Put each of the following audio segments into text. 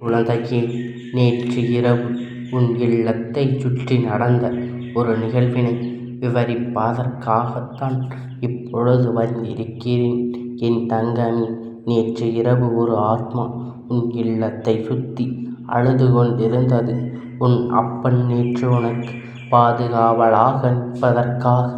குழந்தையே நேற்று இரவு உன் இல்லத்தைச் சுற்றி நடந்த ஒரு நிகழ்வினை விவரிப்பதற்காகத்தான் இப்பொழுது வந்திருக்கிறேன். என் தங்கமே நேற்று இரவு ஒரு ஆத்மா உன் இல்லத்தைச் சுற்றி அழுது கொண்டிருந்தது உன் அப்பன் நேற்று உனக்கு பாதுகாவலாக நிற்பதற்காக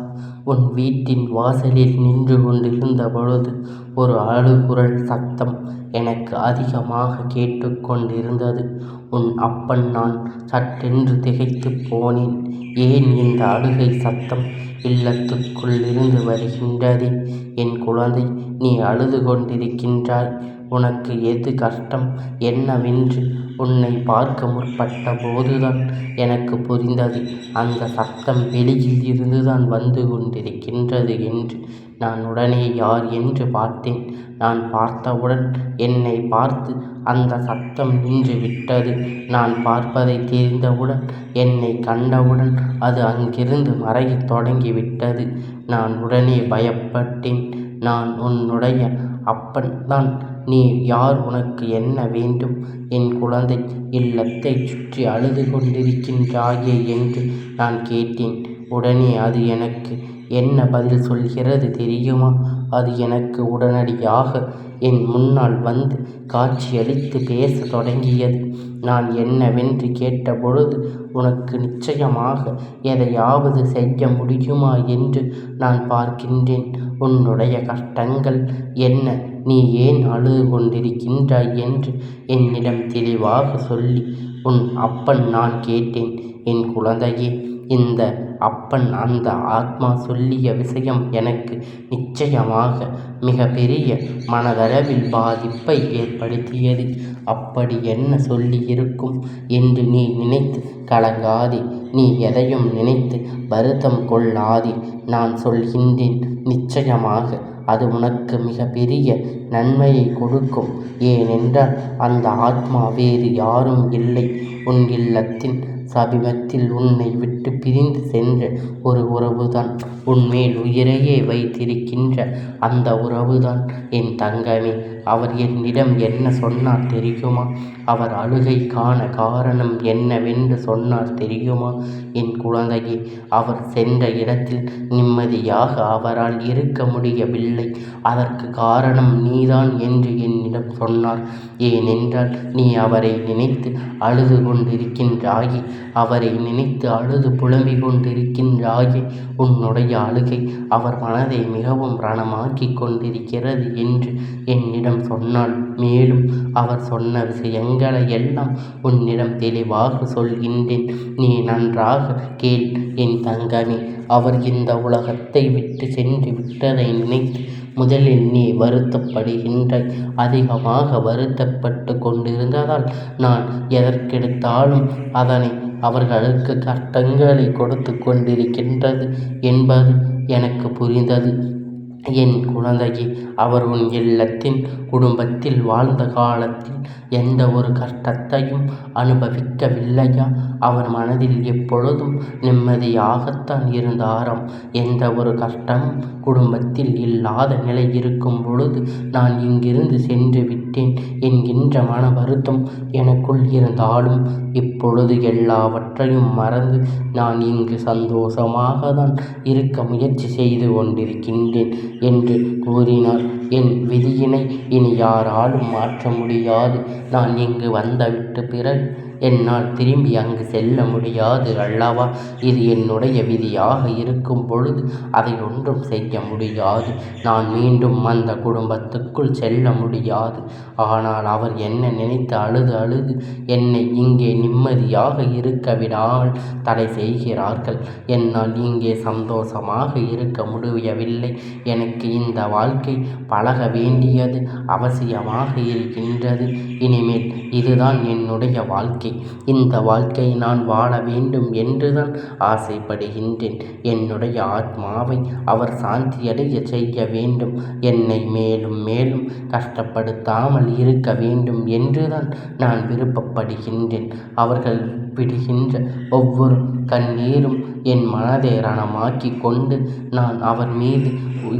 உன் வீட்டின் வாசலில் நின்று கொண்டிருந்த பொழுது ஒரு அழுகுரல் சத்தம் எனக்கு அதிகமாக கேட்டுக்கொண்டிருந்தது உன் அப்பன் நான் சட்டென்று திகைத்துப் போனேன். ஏன் இந்த அழுகை சத்தம் இல்லத்துக்குள் இருந்து வருகின்றதே? என் குழந்தை நீ அழுது கொண்டிருக்கின்றாய். உனக்கு எது கஷ்டம்? என்னவென்று உன்னை பார்க்க முற்பட்ட போதுதான் எனக்கு புரிந்தது. அந்த சத்தம் வெளியில் இருந்துதான் வந்து கொண்டிருக்கின்றது என்று நான் உடனே யார் என்று பார்த்தேன். நான் பார்த்தவுடன் என்னை பார்த்து அந்த சத்தம் நின்று விட்டது. நான் பார்ப்பதை தெரிந்தவுடன் என்னை கண்டவுடன் அது அங்கிருந்து மறையத் தொடங்கிவிட்டது. நான் உடனே பயப்பட்டேன். நான் உன்னுடைய அப்பன் தான் நீ யார்? உனக்கு என்ன வேண்டும்? என் குழந்தை இல்லத்தைச் சுற்றி அழுது கொண்டிருக்கின்றாயே என்று நான் கேட்டேன். உடனே அது எனக்கு என்ன பதில் சொல்கிறது தெரியுமா? அது எனக்கு உடனடியாக என் முன்னால் வந்து காட்சியளித்து பேசத் தொடங்கியது. நான் என்னவென்று கேட்டபொழுது உனக்கு நிச்சயமாக எதையாவது செய்ய முடியுமா? என்று நான் பார்க்கின்றேன். உன்னுடைய கஷ்டங்கள் என்ன? நீ ஏன் அழுது கொண்டிருக்கின்றாய் என்று என்னிடம் தெளிவாக சொல்லி உன் அப்பன் நான் கேட்டேன் என் குழந்தையே இந்த அப்பன் அந்த ஆத்மா சொல்லிய விஷயம் எனக்கு நிச்சயமாக மிக பெரிய மனதளவில் பாதிப்பை ஏற்படுத்தியது. அப்படி என்ன சொல்லியிருக்கும் என்று நீ நினைத்து கலங்காதே. நீ எதையும் நினைத்து வருத்தம் கொள்ளாதே. நான் சொல்கின்றேன் நிச்சயமாக அது உனக்கு மிக பெரிய நன்மையை கொடுக்கும். ஏனென்றால் அந்த ஆத்மா வேறு யாரும் இல்லை. உன் இல்லத்தின் சபிமத்தில் உன்னை விட்டு விட்டு பிரிந்து சென்ற ஒரு உறவுதான். உன்மேல் உயிரையே வைத்திருக்கின்ற அந்த உறவுதான் என் தங்கமே. அவர் என்னிடம் என்ன சொன்னார் தெரியுமா? அவர் அழுகைக்கான காரணம் என்னவென்று சொன்னார் தெரியுமா? என் குழந்தையே அவர் சென்ற இடத்தில் நிம்மதியாக அவரால் இருக்க முடியவில்லை. அதற்கு காரணம் நீதான் என்று என்னிடம் சொன்னார். ஏனென்றால் நீ அவரை நினைத்து அழுது கொண்டிருக்கின்றாயே அவரை நினைத்து அழுது புலம்பிக் கொண்டிருக்கின்றாயே உன்னுடைய அழுகை அவர் மனதை மிகவும் ரணமாக்கி கொண்டிருக்கிறது என்று என்னிடம் சொன்னாள் மேலும் அவர் சொன்ன விஷயங்களை எல்லாம் உன்னிடம் தெளிவாக சொல்கின்றேன். நீ நன்றாக கேள் என் தங்கமே. அவர் இந்த உலகத்தை விட்டு சென்று விட்டதை நினைத்து முதலில் நீ வருத்தப்படுகின்றாய் அதிகமாக வருத்தப்பட்டு கொண்டிருந்ததால் நான் எதற்கெடுத்தாலும் அதனை அவர்களுக்கு கஷ்டங்களை கொடுத்து கொண்டிருக்கின்றது என்பது எனக்கு புரிந்தது. என் குழந்தையே அவர் உன் இல்லத்தின் குடும்பத்தில் வாழ்ந்த காலத்தில் எந்த ஒரு கஷ்டத்தையும் அனுபவிக்கவில்லையா? அவர் மனதில் எப்பொழுதும் நிம்மதியாகத்தான் இருந்தாராம். எந்த ஒரு கஷ்டம் குடும்பத்தில் இல்லாத நிலை இருக்கும் பொழுது நான் இங்கிருந்து சென்று விட்டேன் என்கின்ற மன வருத்தம் எனக்குள் இருந்தாலும் இப்பொழுது எல்லாவற்றையும் மறந்து நான் இங்கு சந்தோஷமாக தான் இருக்க முயற்சி செய்து கொண்டிருக்கின்றேன் என்று கூறினார். என் விதியினை இனி யாராலும் மாற்ற முடியாது. நான் இங்கு வந்துவிட்டு பிறகு என்னால் திரும்பி அங்கு செல்ல முடியாது அல்லவா? இது என்னுடைய விதியாக இருக்கும் பொழுது அதை ஒன்றும் செய்ய முடியாது. நான் மீண்டும் அந்த குடும்பத்துக்குள் செல்ல முடியாது. ஆனால் அவர் என்ன நினைத்து அழுது அழுது என்னை இங்கே நிம்மதியாக இருக்க விடாமல் தடை செய்கிறார்கள். என்னால் இங்கே சந்தோஷமாக இருக்க முடியவில்லை. எனக்கு இந்த வாழ்க்கை பழக வேண்டியது அவசியமாக இருக்கின்றது. இனிமேல் இதுதான் என்னுடைய வாழ்க்கை. இந்த வாழ்க்கையை நான் வாழ வேண்டும் என்றுதான் ஆசைப்படுகின்றேன். என்னுடைய ஆத்மாவை அவர் சாந்தியடைய செய்ய வேண்டும். என்னை மேலும் மேலும் கஷ்டப்படுத்தாமல் இருக்க வேண்டும் என்றுதான் நான் விருப்பப்படுகின்றேன். அவர்கள் விடுகின்ற ஒவ்வொரு கண்ணீரும் என் மனதை ரணமாக்கிக் கொண்டு நான் அவர் மீது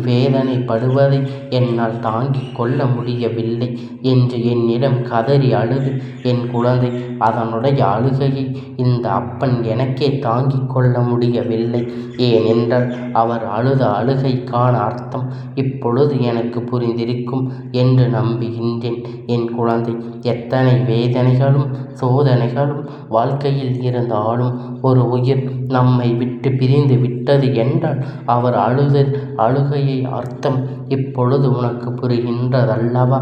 வேதனைப்படுவதை என்னால் தாங்கிக் கொள்ள முடியவில்லை என்று என்னிடம் கதறி அழுது என் குழந்தை அதனுடைய அழுகையை இந்த அப்பன் எனக்கே தாங்கிக் கொள்ள முடியவில்லை. ஏனென்றால் அவர் அழுத அழுகைக்கான அர்த்தம் இப்பொழுது எனக்கு புரிந்திருக்கும் என்று நம்புகின்றேன். என் குழந்தை எத்தனை வேதனைகளும் சோதனைகளும் வாழ்க்கையில் இருந்தாலும் ஒரு உயிர் நம்மை விட்டு பிரிந்து விட்டது என்றால் அவர் அழுத அழுகையை அர்த்தம் இப்பொழுது உனக்கு புரிகின்றதல்லவா?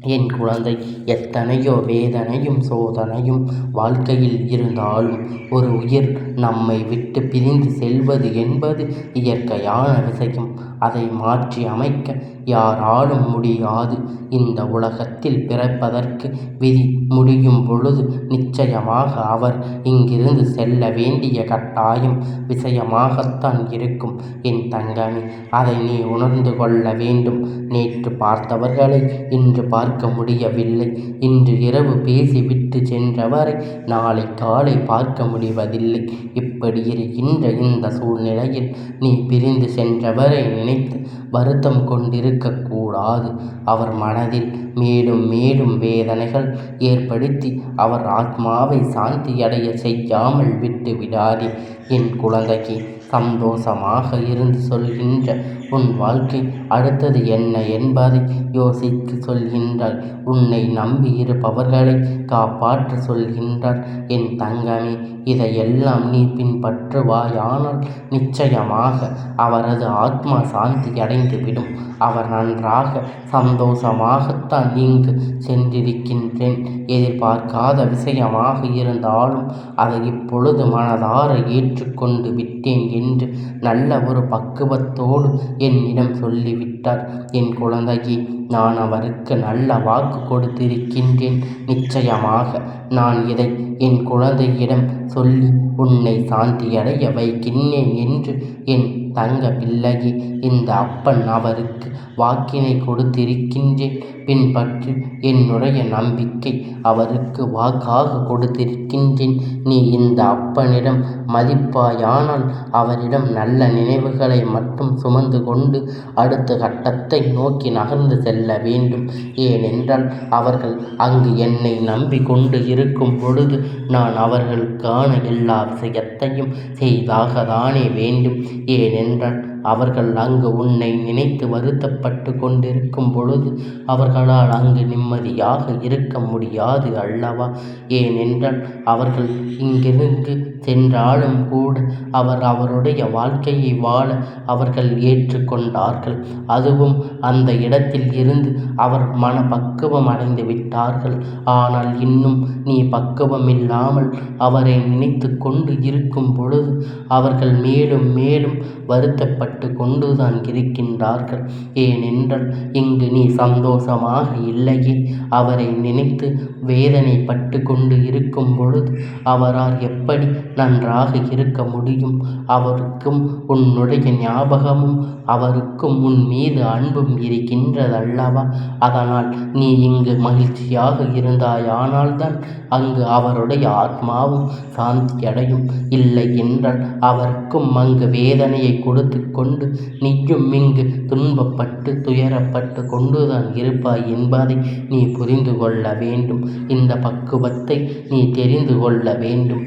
என் குழந்தை எத்தனையோ வேதனையும் சோதனையும் வாழ்க்கையில் இருந்தாலும் ஒரு உயிர் நம்மை விட்டு பிரிந்து செல்வது என்பது இயற்கையான விஷயம். அதை மாற்றி அமைக்க யாராலும் முடியாது. இந்த உலகத்தில் பிறப்பதற்கு விதி முடியும் பொழுது நிச்சயமாக அவர் இங்கிருந்து செல்ல வேண்டிய கட்டாயம் விஷயமாகத்தான் இருக்கும். என் தங்கமே அதை நீ உணர்ந்து கொள்ள வேண்டும். நேற்று பார்த்தவர்களை இன்று பார்க்க முடியவில்லை. இன்று இரவு பேசிவிட்டு சென்றவரை நாளை காலை பார்க்க முடிவதில்லை. இப்படி இருக்கின்ற இந்த சூழ்நிலையில் நீ பிரிந்து சென்றவரை நினைத்து வருத்தம் கொண்டிருக்கக்கூடாது கூடாது. அவர் மனதில் மேலும் மேலும் வேதனைகள் ஏற்படுத்தி அவர் ஆத்மாவை சாந்தியடைய செய்யாமல் விட்டு விடாதே. என் குழந்தைக்கு சந்தோஷமாக இருந்து சொல்கின்ற உன் வாழ்க்கை அடுத்தது என்ன என்பதை யோசித்து சொல்கின்றார் உன்னை நம்பி இருப்பவர்களை காப்பாற்ற சொல்கின்றார். என் தங்கமே இதையெல்லாம் நீ பின்பற்றுவாயானால் நிச்சயமாக அவரது ஆத்மா சாந்தி அடைந்துவிடும் அவர் நன்றாக சந்தோஷமாகத்தான் இங்கு சென்றிருக்கின்றேன். எதிர்பார்க்காத விஷயமாக இருந்தாலும் அதை இப்பொழுது மனதார ஏற்றுக்கொண்டு விட்டேன் என்று நல்ல ஒரு பக்குவத்தோடு என்னிடம் சொல்லிவிட்டார். என் குழந்தையை நான் அவருக்கு நல்ல வாக்கு கொடுத்திருக்கின்றேன். நிச்சயமாக நான் இதை என் குழந்தையிடம் சொல்லி உன்னை சாந்தியடைய வைக்கின்றேன் என்று என் தங்க பிள்ளையே இந்த அப்பன் அவருக்கு வாக்கினை கொடுத்திருக்கின்றேன். பின்பற்றி என்னுடைய நம்பிக்கை அவருக்கு வாக்காக கொடுத்திருக்கின்றேன். நீ இந்த அப்பனிடம் மதிப்பாயானால் அவரிடம் நல்ல நினைவுகளை மட்டும் சுமந்து கொண்டு அடுத்த கட்டத்தை நோக்கி நகர்ந்து செல்ல வேண்டும். ஏனென்றால் அவர்கள் அங்கு என்னை நம்பி கொண்டு இருக்கும் பொழுது நான் அவர்களுக்கான எல்லா விஷயத்தையும் செய்தாக தானே வேண்டும். ஏனென்றால் என்ற அவர்கள் அங்கு உன்னை நினைத்து வருத்தப்பட்டு கொண்டிருக்கும் பொழுது அவர்களால் அங்கு நிம்மதியாக இருக்க முடியாது அல்லவா? ஏனென்றால் அவர்கள் இங்கிருந்து சென்றாலும் கூட அவர் அவருடைய வாழ்க்கையை வாழ அவர்கள் ஏற்றுக்கொண்டார்கள். அதுவும் அந்த இடத்தில் இருந்து அவர் மன பக்குவம் அடைந்து விட்டார்கள். ஆனால் இன்னும் நீ பக்குவம் இல்லாமல் அவரை நினைத்து கொண்டு இருக்கும் பொழுது அவர்கள் மேலும் மேலும் வருத்தப்பட்டு கஷ்டப்பட்டு கொண்டுதான் இருக்கின்றார்கள் ஏனென்றால் இங்கு நீ சந்தோஷமாக இல்லையே. அவரை நினைத்து வேதனைப்பட்டு கொண்டு இருக்கும் பொழுது அவரால் எப்படி நன்றாக இருக்க முடியும்? அவருக்கும் உன்னுடைய ஞாபகமும் அவருக்கும் உன் மீது அன்பும் இருக்கின்றதல்லவா? அதனால் நீ இங்கு மகிழ்ச்சியாக இருந்தாயானால்தான் அங்கு அவருடைய ஆத்மாவும் சாந்தி அடையும் இல்லை என்றால் அவருக்கும் அங்கு வேதனையை கொடுத்து கொண்டு நீயும் இங்கு துன்பப்பட்டு துயரப்பட்டு கொண்டுதான் இருப்பாய் என்பதை நீ புரிந்து கொள்ள வேண்டும். இந்த பக்குவத்தை நீ தெரிந்து கொள்ள வேண்டும்.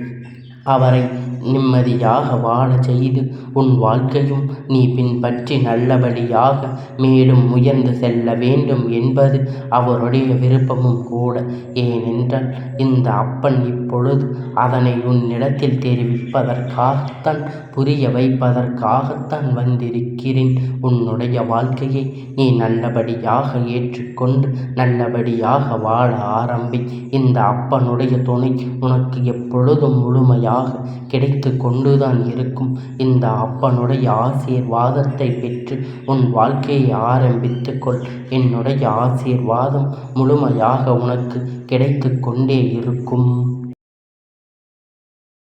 அவரை நிம்மதியாக வாழச் செய்து உன் வாழ்க்கையும் நீ பின்பற்றி நல்லபடியாக மேலும் உயர்ந்து செல்ல வேண்டும் என்பது அவருடைய விருப்பமும் கூட. ஏனென்றால் இந்த அப்பன் இப்பொழுது அதனை உன்னிடத்தில் தெரிவிப்பதற்காகத்தான் புரிய வைப்பதற்காகத்தான் வந்திருக்கிறேன். உன்னுடைய வாழ்க்கையை நீ நல்லபடியாக ஏற்றுக்கொண்டு நல்லபடியாக வாழ ஆரம்பி. இந்த அப்பனுடைய துணை உனக்கு எப்பொழுதும் முழுமையாக கிடைத்து கொண்டுதான் இருக்கும். இந்த அப்பனுடைய ஆசீர்வாதத்தை பெற்று உன் வாழ்க்கையை ஆரம்பித்துக்கொள் என்னுடைய ஆசீர்வாதம் முழுமையாக உனக்கு கிடைத்து கொண்டே இருக்கும்.